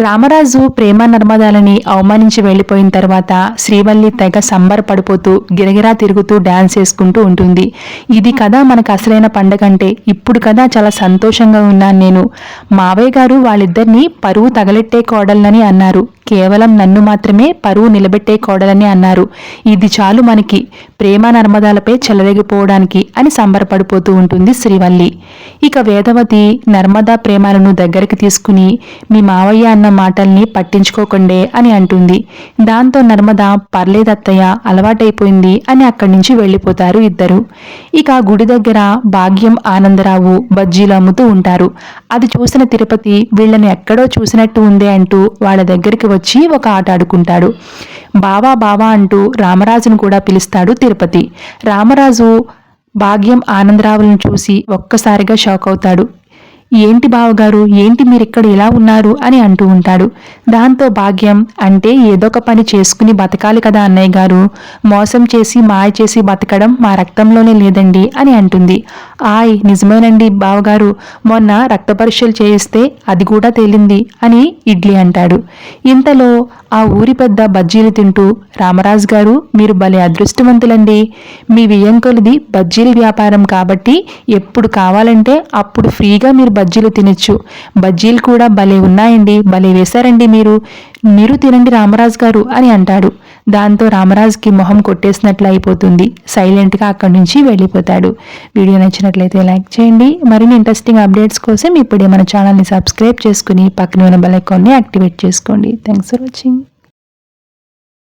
రామరాజు ప్రేమ నర్మదాలని అవమానించి వెళ్ళిపోయిన తర్వాత శ్రీవల్లి తెగ సంబరపడిపోతూ గిరగిరా తిరుగుతూ డాన్స్ చేసుకుంటూ ఉంటుంది. ఇది కదా మనకు అసలైన పండగ అంటే ఇప్పుడు కదా చాలా సంతోషంగా ఉన్నాను నేను. మావయ్య గారు వాళ్ళిద్దరినీ పరువు తగలెట్టే కోడళ్ళని అన్నారు. కేవలం నన్ను మాత్రమే పరువు నిలబెట్టే కోడలని అన్నారు. ఇది చాలు మనకి. ప్రేమ నర్మదాలపై చెలరేగిపోవడానికి అని సంబరపడిపోతూ ఉంటుంది శ్రీవల్లి. ఇక వేదవతి నర్మదా ప్రేమాలను దగ్గరికి తీసుకుని మీ మావయ్య అన్న మాటల్ని పట్టించుకోకండే అని అంటుంది. దాంతో నర్మద పర్లేదత్తయ్య అలవాటైపోయింది అని అక్కడి నుంచి వెళ్ళిపోతారు ఇద్దరు. ఇక గుడి దగ్గర భాగ్యం ఆనందరావు బజ్జీలు అమ్ముతూ ఉంటారు. అది చూసిన తిరుపతి వీళ్ళని ఎక్కడో చూసినట్టు ఉందే అంటూ వాళ్ళ దగ్గరికి వచ్చి ఒక ఆట ఆడుకుంటాడు. బావా బావా అంటూ రామరాజును కూడా పిలుస్తాడు తిరుపతి. రామరాజు భాగ్యం ఆనందరావులను చూసి ఒక్కసారిగా షాక్ అవుతాడు. ఏంటి బావగారు ఏంటి మీరిక్కడ ఇలా ఉన్నారు అని అంటూ ఉంటాడు. దాంతో భాగ్యం అంటే ఏదో ఒక పని చేసుకుని బతకాలి కదా అన్నయ్య గారు. మోసం చేసి మాయ చేసి బతకడం మా రక్తంలోనే లేదండి అని అంటుంది. ఆయ్ నిజమేనండి బావగారు. మొన్న రక్త పరీక్షలు చేయిస్తే అది కూడా తేలింది అని ఇడ్లీ అంటాడు. ఇంతలో ఆ ఊరి పెద్ద బజ్జీలు తింటూ రామరాజు గారు మీరు భలే అదృష్టవంతులండి. మీ వియ్యంకులది బజ్జీల వ్యాపారం కాబట్టి ఎప్పుడు కావాలంటే అప్పుడు ఫ్రీగా మీరు బజ్జీలు తినచ్చు. బజ్జీలు కూడా భలే ఉన్నాయండి భలే వేశారండి మీరు. మీరు తినండి రామరాజు గారు అని అంటాడు. దాంతో రామరాజుకి మొహం కొట్టేసినట్లు అయిపోతుంది. సైలెంట్గా అక్కడి నుంచి వెళ్ళిపోతాడు. వీడియో నచ్చినట్లయితే లైక్ చేయండి. మరిన్ని ఇంట్రెస్టింగ్ అప్డేట్స్ కోసం ఇప్పుడే మన ఛానల్ని సబ్స్క్రైబ్ చేసుకుని పక్కన ఉన్న బెల్ ఐకాన్ని యాక్టివేట్ చేసుకోండి. Thanks for watching.